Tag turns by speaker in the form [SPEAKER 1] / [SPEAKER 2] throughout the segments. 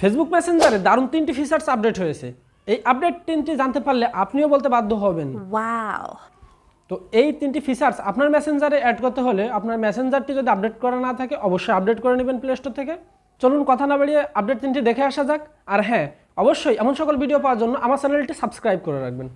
[SPEAKER 1] Facebook মেসেঞ্জারে দারুণ তিনটি ফিচার্স আপডেট হয়েছে। এই আপডেট তিনটি জানতে পারলে আপনিও বলতে বাধ্য হবেন।
[SPEAKER 2] Wow.
[SPEAKER 1] তো এই তিনটি ফিচার্স আপনার মেসেঞ্জারে অ্যাড করতে হলে আপনার মেসেঞ্জারটি যদি আপডেট করা না থাকে অবশ্যই আপডেট করে নেবেন প্লে স্টোর থেকে। চলুন কথা না বাড়িয়ে আপডেট তিনটি দেখে আসা যাক। আর হ্যাঁ অবশ্যই এমন সকল ভিডিও পাওয়ার জন্য আমার চ্যানেলটি সাবস্ক্রাইব করে রাখবেন।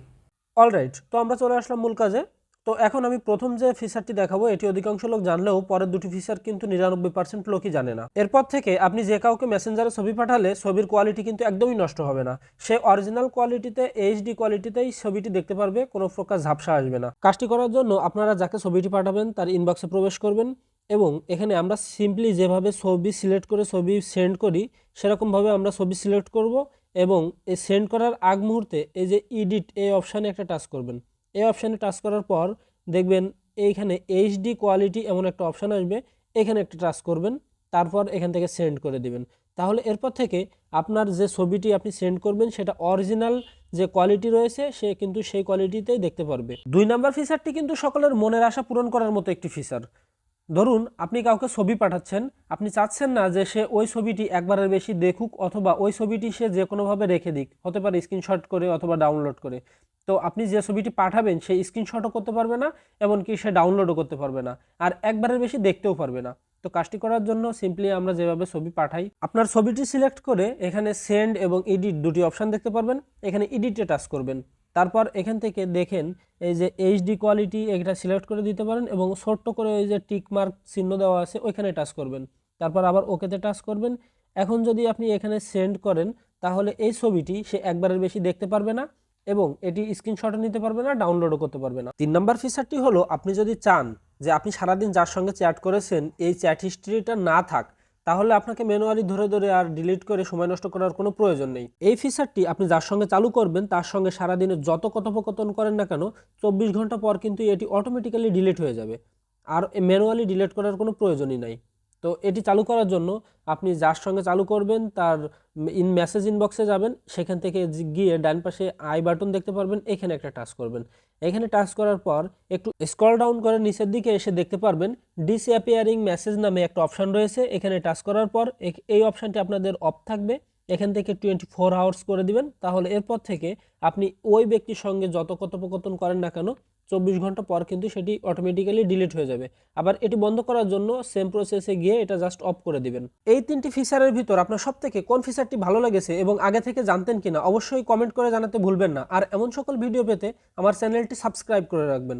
[SPEAKER 1] অলরাইট তো আমরা চলে আসলাম মূল কাজে। তো এখন আমি প্রথম যে ফিচারটি দেখাবো, এটি অধিকাংশ লোক জানলেও পরের দুটি ফিচার কিন্তু নিরানব্বই পার্সেন্ট লোকই জানে না। এরপর থেকে আপনি যে কাউকে মেসেঞ্জারে ছবি পাঠালে, ছবির কোয়ালিটি কিন্তু একদমই নষ্ট হবে না। সে অরিজিনাল কোয়ালিটিতে এইচডি কোয়ালিটিতেই ছবিটি দেখতে পারবে, কোনো প্রকার ঝাপসা আসবে না। কাজটি করার জন্য আপনারা যাকে ছবিটি পাঠাবেন, তার ইনবক্সে প্রবেশ করবেন এবং এখানে আমরা সিম্পলি যেভাবে ছবি সিলেক্ট করে, ছবি সেন্ড করি, সেরকমভাবে আমরা ছবি সিলেক্ট করব এবং এই সেন্ড করার আগ মুহূর্তে এই যে ইডিট এই অপশানে একটা টাচ করবেন। এই অপশানে টাচ করার পর দেখবেন এইখানে এইচডি কোয়ালিটি এমন একটা অপশান আসবে। এখানে একটা টাচ করবেন, তারপর এখান থেকে সেন্ড করে দিবেন। তাহলে এরপর থেকে আপনার যে ছবিটি আপনি সেন্ড করবেন, সেটা অরিজিনাল যে কোয়ালিটি রয়েছে, সে কিন্তু সেই কোয়ালিটিতেই দেখতে পারবে। দুই নাম্বার ফিচারটি কিন্তু সকলের মনের আশা পূরণ করার মতো একটি ফিচার ধরুন, আপনি কাউকে ছবি পাঠাচ্ছেন, আপনি চাচ্ছেন না যে সে ওই ছবিটি একবারের বেশি দেখুক, অথবা ওই ছবিটি সে যে কোনোভাবে রেখে দিক। হতে পারে স্ক্রিনশট করে অথবা ডাউনলোড করে। তো আপনি যে ছবিটি পাঠাবেন, সেই স্ক্রিনশটও করতে পারবে না, এমনকি সে ডাউনলোডও করতে পারবে না। আর একবারের বেশি দেখতেও পারবে না। তো কাজটি করার জন্য সিম্পলি আমরা যেভাবে ছবি পাঠাই, আপনার ছবিটি সিলেক্ট করে এখানে সেন্ড এবং এডিট দুটি অপশান দেখতে পারবেন। এখানে এডিটে টাচ করবেন। তারপর এখান থেকে দেখেন, এই যে এইচডি কোয়ালিটি এটা সিলেক্ট করে দিতে পারেন এবং ছোট্ট করে ওই যে টিক মার্ক চিহ্ন দেওয়া আছে, ওইখানে টাচ করবেন। তারপর আবার ওকেতে টাচ করবেন। এখন যদি আপনি এখানে সেন্ড করেন, তাহলে এই ছবিটি সে একবারের বেশি দেখতে পারবে না। এবং এটি স্ক্রিনশটও নিতে পারবে না ডাউনলোডও করতে পারবে না। তিন নম্বর ফিচারটি হলো, আপনি যদি চান যে আপনি সারাদিন যার সঙ্গে চ্যাট করেছেন, এই চ্যাট হিস্ট্রিটা না থাক, তাহলে আপনাকে ম্যানুয়ালি ধরে ধরে আর ডিলিট করে সময় নষ্ট করার কোনো প্রয়োজন নেই। এই ফিচারটি আপনি যার সঙ্গে চালু করবেন, তার সঙ্গে সারাদিনে যত কথোপকথন করেন না কেন, চব্বিশ ঘণ্টা পর কিন্তু এটি অটোমেটিক্যালি ডিলিট হয়ে যাবে। আর ম্যানুয়ালি ডিলিট করার কোনো প্রয়োজনই নাই। তো এটি চালু করার জন্য আপনি যার সঙ্গে চালু করবেন, তার ইন মেসেজ ইনবক্সে যাবেন, সেখান থেকে গিয়ে ডান পাশে আই বাটন দেখতে পারবেন, এখানে একটা টাচ করবেন। এখানে টাচ করার পর একটু স্ক্রল ডাউন করে নিচের দিকে এসে দেখতে পারবেন ডিসঅ্যাপিয়ারিং মেসেজ নামে একটা অপশান রয়েছে। এখানে টাচ করার পর এই অপশানটি আপনাদের অফ থাকবে। এখান থেকে টোয়েন্টি ফোর আওয়ার্স করে দিবেন। তাহলে এরপর থেকে আপনি ওই ব্যক্তির সঙ্গে যত কথোপকথন করেন না কেন চব্বিশ ঘণ্টা পর কিন্তু সেটি অটোমেটিক্যালি ডিলিট হয়ে যাবে। আবার এটি বন্ধ করার জন্য সেম প্রসেসে গিয়ে এটা জাস্ট অফ করে দিবেন। এই তিনটি ফিচারের ভিতর আপনার সব থেকে কোন ফিচারটি ভালো লেগেছে এবং আগে থেকে জানতেন কিনা অবশ্যই কমেন্ট করে জানাতে ভুলবেন না। আর এমন সকল ভিডিও পেতে আমার চ্যানেলটি সাবস্ক্রাইব করে রাখবেন।